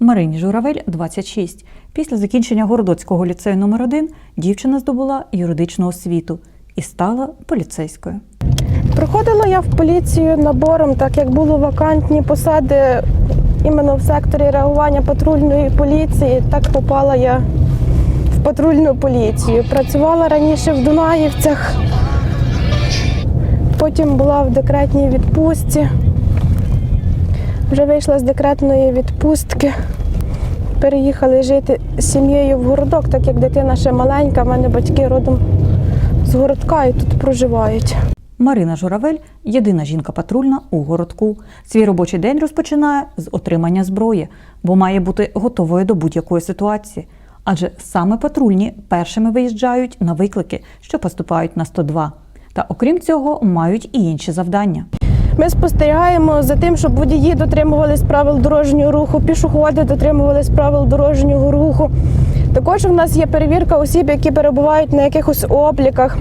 Марині Журавель 26. Після закінчення Городоцького ліцею номер 1 дівчина здобула юридичну освіту і стала поліцейською. Приходила я в поліцію набором, так як були вакантні посади іменно в секторі реагування патрульної поліції. Так попала я в патрульну поліцію. Працювала раніше в Дунаївцях, потім була в декретній відпустці. Вже вийшла з декретної відпустки. Переїхали жити з сім'єю в городок, так як дитина ще маленька, в мене батьки родом з городка і тут проживають. Марина Журавель єдина жінка патрульна у городку. Свій робочий день розпочинає з отримання зброї, бо має бути готовою до будь-якої ситуації. Адже саме патрульні першими виїжджають на виклики, що поступають на 102. Та окрім цього, мають і інші завдання. Ми спостерігаємо за тим, щоб водії дотримувались правил дорожнього руху, пішоходи дотримувались правил дорожнього руху. Також у нас є перевірка осіб, які перебувають на якихось обліках,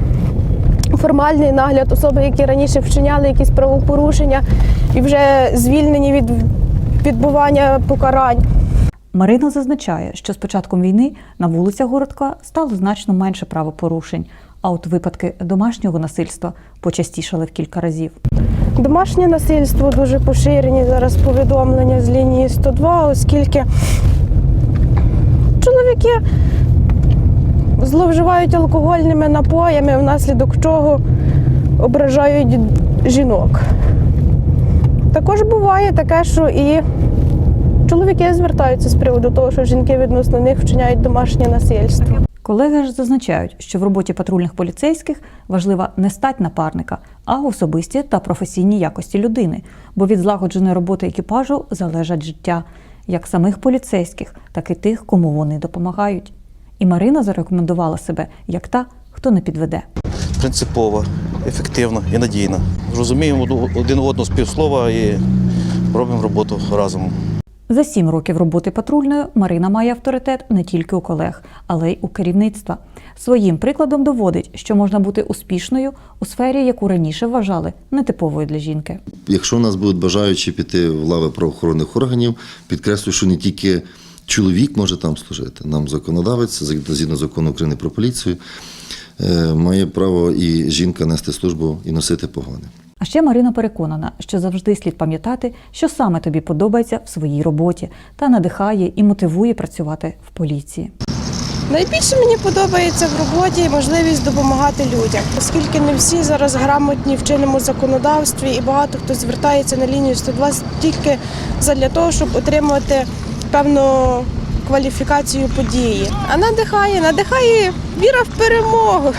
формальний нагляд особи, які раніше вчиняли якісь правопорушення і вже звільнені від відбування покарань. Марина зазначає, що з початком війни на вулицях городка стало значно менше правопорушень, а от випадки домашнього насильства почастішали в кілька разів. Домашнє насильство дуже поширені зараз повідомлення з лінії 102, оскільки чоловіки зловживають алкогольними напоями, внаслідок чого ображають жінок. Також буває таке, що і чоловіки звертаються з приводу того, що жінки відносно них вчиняють домашнє насильство. Колеги ж зазначають, що в роботі патрульних поліцейських важлива не стать напарника, а особисті та професійні якості людини, бо від злагодженої роботи екіпажу залежать життя як самих поліцейських, так і тих, кому вони допомагають. І Марина зарекомендувала себе як та, хто не підведе. принципова, ефективна і надійна. Розуміємо один одного з півслова і робимо роботу разом. За сім років роботи патрульною Марина має авторитет не тільки у колег, але й у керівництва. Своїм прикладом доводить, що можна бути успішною у сфері, яку раніше вважали нетиповою для жінки. Якщо в нас будуть бажаючі піти в лави правоохоронних органів, підкреслюю, що не тільки чоловік може там служити. Нам законодавець, згідно закону України про поліцію, е, має право і жінка нести службу і носити погони. А ще Марина переконана, що завжди слід пам'ятати, що саме тобі подобається в своїй роботі та надихає і мотивує працювати в поліції. Найбільше мені подобається в роботі можливість допомагати людям, оскільки не всі зараз грамотні в чинному законодавстві, і багато хто звертається на лінію 102 тільки для того, щоб отримати певну кваліфікацію події. А надихає, надихає віра в перемогу.